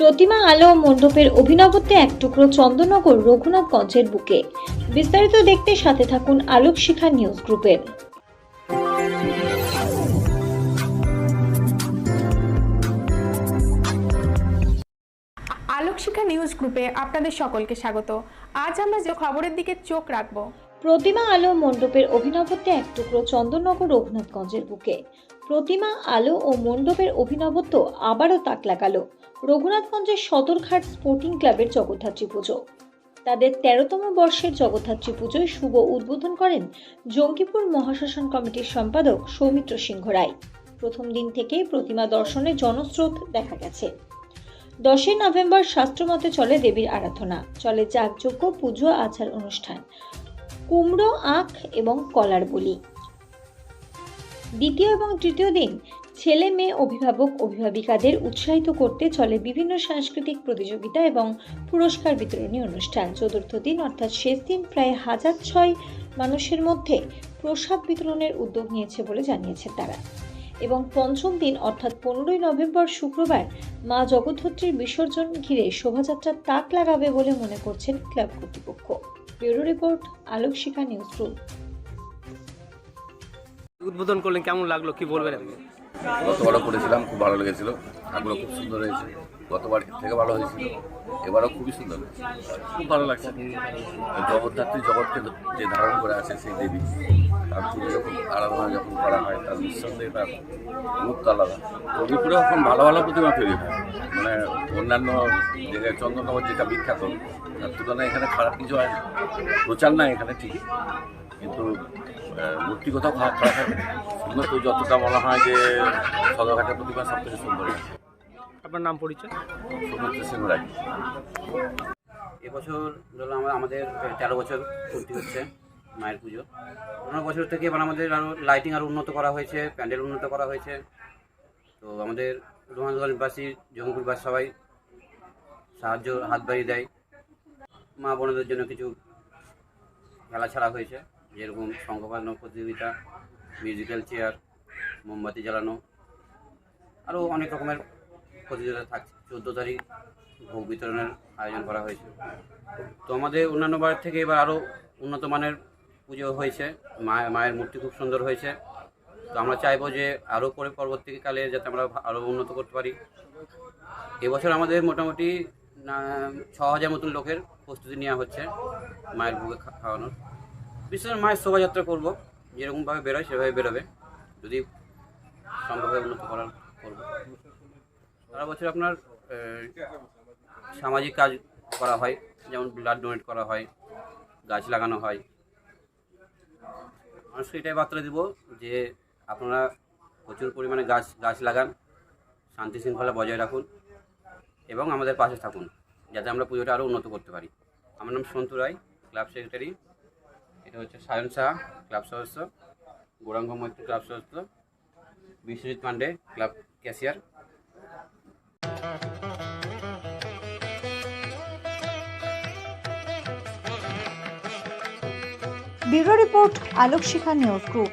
প্রতিমা আলো মণ্ডপের অভিনবত্বে এক টুকরো চন্দননগর রঘুনাথগঞ্জের বুকে। বিস্তারিত দেখতে সাথে থাকুন আলোক শিখা নিউজ গ্রুপের। আলোক শিক্ষা নিউজ গ্রুপে আপনাদের সকলকে স্বাগত। আজ আমরা যে খবরের দিকে চোখ রাখব। প্রতিমা আলো মণ্ডপের অভিনবত্বে এক টুকরো চন্দননগর রঘুনাথগঞ্জের বুকে। প্রতিমা আলো ও মণ্ডপের অভিনবত্ব আবারও তাক লাগালো। রঘুনাথগঞ্জের সদরঘাট স্পোর্টিং ক্লাবের জগদ্ধাত্রী পুজো। তাদের তেরোতম বর্ষের জগদ্ধাত্রী পুজোয় শুভ উদ্বোধন করেন জঙ্গিপুর মহাশাসন কমিটির সম্পাদক সৌমিত্র সিংহ রায়। প্রথম দিন থেকেই প্রতিমা দর্শনে জনস্রোত দেখা গেছে। দশই নভেম্বর শাস্ত্রমতে চলে দেবীর আরাধনা। চলে যাগযজ্ঞ, পুজো, আচার অনুষ্ঠান। কুমড়ো, আখ এবং কলার বলি। দ্বিতীয় এবং তৃতীয় দিন ছেলে মেয়ে অভিভাবক অভিভাবিকাদের উৎসাহিত করতে চলে বিভিন্ন সাংস্কৃতিক প্রতিযোগিতা এবং পুরস্কার বিতরণী অনুষ্ঠান। চতুর্থ দিন অর্থাৎ শেষ দিন প্রায় হাজার ছয় মানুষের মধ্যে প্রসাদ বিতরণের উদ্যোগ নিয়েছে বলে জানিয়েছে তারা। এবং পঞ্চম দিন অর্থাৎ পনেরোই নভেম্বর শুক্রবার মা জগদ্ধাত্রীর বিসর্জন ঘিরে শোভাযাত্রা তাক লাগাবে বলে মনে করছেন ক্লাব কর্তৃপক্ষ। Bureau report Alok Shikha news group উদ্বোধন করলেন, কেমন লাগল, কি বলবেন গতবারও করেছিলাম খুব ভালো লেগেছিল। আগুলো খুব সুন্দর হয়েছে। গতবার থেকে ভালো হয়েছিল। এবারও খুবই সুন্দর। হয়েছে খুব ভালো লাগছে। জগদ্ধাত্রী জগৎকে যে ধারণ করে আছে সেই দেবী তার পুজো যখন আরাধনা যখন করা হয় তার নিঃসন্দেহে তার রূপটা আলাদা। কবিপুরে এখন ভালো ভালো প্রতিমা তৈরি হয়। মানে অন্যান্য জায়গায় চন্দননগর যেটা বিখ্যাত তার তুলনায় এখানে খারাপ কিছু হয় না। প্রচার নাই এখানে ঠিকই। কিন্তু মূর্তি কোথাও খারাপ খারাপ হয় তো যতটা মনে হয় যে সদরঘাটের প্রতিমা সব থেকে সুন্দর আপনার নাম পরিচয়? সমুদ্র সিংহ রায়। এবছর ধরুন আমরা আমাদের তেরো বছর পূর্তি হচ্ছে মায়ের পুজো। পনেরো বছর থেকে এবার আমাদের আরও লাইটিং আরও উন্নত করা হয়েছে প্যান্ডেল উন্নত করা হয়েছে। তো আমাদের রোহানগঞ্জবাসী জঙ্গলবাসী সবাই সাহায্য হাত বাড়িয়ে দেয়। মা বোনদের জন্য কিছু খেলা ছাড়া হয়েছে। যেরকম শঙ্খ প্রতিযোগিতা মিউজিক্যাল চেয়ার মোমবাতি জ্বালানো, আরও অনেক রকমের প্রতিযোগিতা থাকছে চোদ্দ তারিখ ভোগ বিতরণের আয়োজন করা হয়েছে। তো আমাদের অন্যান্য বার থেকে এবার আরও উন্নত মানের পুজো হয়েছে। মায়ের মায়ের মূর্তি খুব সুন্দর হয়েছে। তো আমরা চাইব যে আরও পরে পরবর্তীকালে যাতে আমরা আরও উন্নত করতে পারি। এবছর আমাদের মোটামুটি ছ হাজার মতন লোকের প্রস্তুতি নেওয়া হচ্ছে মায়ের ভোগে খাওয়ানোর। করে মায়ের শোভাযাত্রা করব। যেরকমভাবে বেরোয়, সেভাবে বেরোবে। যদি সম্ভব হয় উন্নত করার, করব। সারা বছর আপনার সামাজিক কাজ করা হয়, যেমন ব্লাড ডোনেট করা হয়, গাছ লাগানো হয়। মানুষকে এটাই বার্তা দেব যে আপনারা প্রচুর পরিমাণে গাছ গাছ লাগান, শান্তি শৃঙ্খলা বজায় রাখুন, এবং আমাদের পাশে থাকুন, যাতে আমরা পুজোটা আরও উন্নত করতে পারি। আমার নাম সন্তু রায়, ক্লাব সেক্রেটারি। এটা হচ্ছে সায়ন শাহ, ক্লাব সদস্য। গৌরাঙ্গ মৈত্র ক্লাব সদস্য। Biswajit Pandey, club cashier. Bureau report Alok Shikha news group.